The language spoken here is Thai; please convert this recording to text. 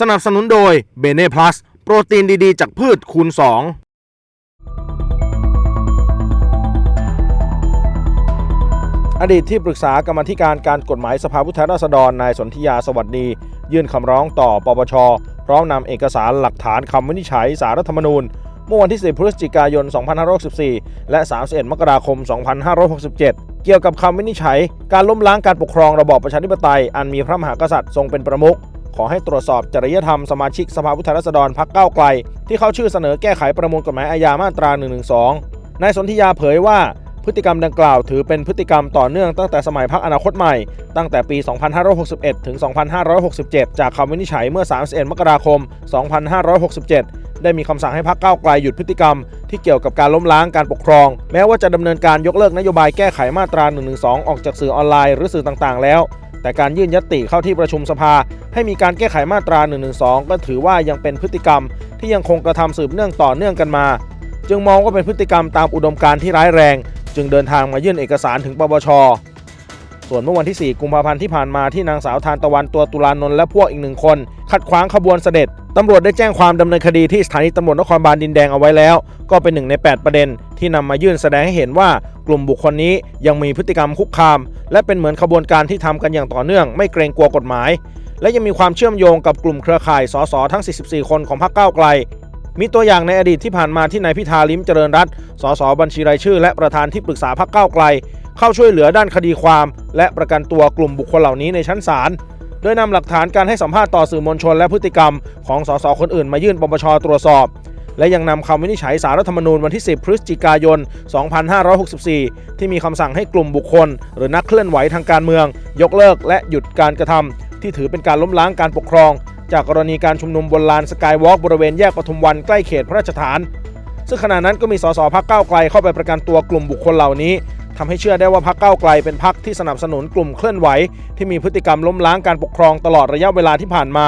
สนับสนุนโดยเบเน่พลัสโปรตีนดีๆ จากพืชคูณ 2อดีตที่ปรึกษากรรมธิการการกฎหมายสภาผู้แทนราษฎรนายสนธิยาสวัสดี ยื่นคำร้องต่อปปช พร้อมนำเอกสารหลักฐานคำวินิจฉัยสารรัฐธรรมนูญ เมื่อวันที่ 10 พฤศจิกายน 2564 และ 31 มกราคม 2567 เกี่ยวกับคำวินิจฉัย การล้มล้างการปกครองระบอบประชาธิปไตย อันมีพระมหากษัตริย์ทรงเป็นประมุข ขอให้ตรวจสอบจริยธรรมสมาชิกสภาผู้แทนราษฎรพรรคก้าวไกล ที่เข้าชื่อเสนอแก้ไขประมวลกฎหมายอาญามาตรา 112 นายสนธิยาเผยว่าพฤติกรรมดังกล่าวถือเป็นพฤติกรรมต่อเนื่องตั้งแต่สมัยพรรคอนาคตใหม่ ตั้งแต่ปี 2561 ถึง 2567 จากคำวินิจฉัยเมื่อ 31 มกราคม 2567 ได้มีคำสั่งให้พรรคก้าวไกลหยุดพฤติกรรม ที่เกี่ยวกับการล้มล้างการปกครอง แม้ว่าจะดำเนินการยกเลิกนโยบายแก้ไขมาตรา112ออกจากสื่อออนไลน์หรือสื่อต่างๆ แล้ว แต่การยื่นยติเข้าที่ประชุมสภา ให้มีการแก้ไขมาตรา112ก็ถือว่ายังเป็นพฤติกรรม ที่ยังคงกระทำสืบเนื่องต่อเนื่องกันมา จึงมองว่าเป็นพฤติกรรมตามอุดมการณ์ที่ร้ายแรง จึงเดินทางมายื่นเอกสารถึงปปชส่วนเมื่อวันที่ 4 กุมภาพันธ์ที่ผ่านมาที่นางสาวทานตะวันตัวตุลานนท์และพวกอีกหนึ่งคน ขัดขวางขบวนเสด็จ ตำรวจได้แจ้งความดำเนินคดีที่สถานีตำรวจนครบาลดินแดงเอาไว้แล้ว ก็เป็นหนึ่งใน 8 ประเด็น ที่นำมายื่นแสดงให้เห็นว่ากลุ่มบุคคลนี้ยังมีพฤติกรรมคุกคาม และเป็นเหมือนขบวนการที่ทำกันอย่างต่อเนื่อง ไม่เกรงกลัวกฎหมาย และยังมีความเชื่อมโยงกับกลุ่มเครือข่ายสสทั้ง 44 คนของพรรคก้าวไกล มีตัวอย่างในอดีตที่ผ่านมาที่นายพิธาลิ้มเจริญรัตน์สสบัญชีรายชื่อ และประธานที่ปรึกษาพรรคก้าวไกล เข้าช่วยเหลือด้านคดีความ และประกันตัวกลุ่มบุคคลเหล่านี้ในชั้นศาล โดยนำหลักฐานการให้สัมภาษณ์ต่อสื่อมวลชนและพฤติกรรมของสสคนอื่นมายื่นปปชตรวจสอบ และยังนำคำวินิจฉัยสารรัฐธรรมนูญวันที่ 10 พฤศจิกายน 2564 ที่มีคำสั่งให้กลุ่มบุคคล หรือนักเคลื่อนไหวทางการเมือง ยกเลิกและหยุดการกระทำที่ถือเป็นการล้มล้างการปกครอง จากกรณีการชุมนุมบนลานสกายวอล์กบริเวณแยกปทุมวันใกล้เขตพระราชฐานซึ่งขณะนั้นก็มีสสพักเก้าไกลเข้าไปประกันตัวกลุ่มบุคคลเหล่านี้ ทำให้เชื่อได้ว่าพรรคเก้าวไกลเป็นพรรคที่สนับสนุนกลุ่มเคลื่อนไหว ที่มีพฤติกรรมล้มล้างการปกครองตลอดระยะเวลาที่ผ่านมา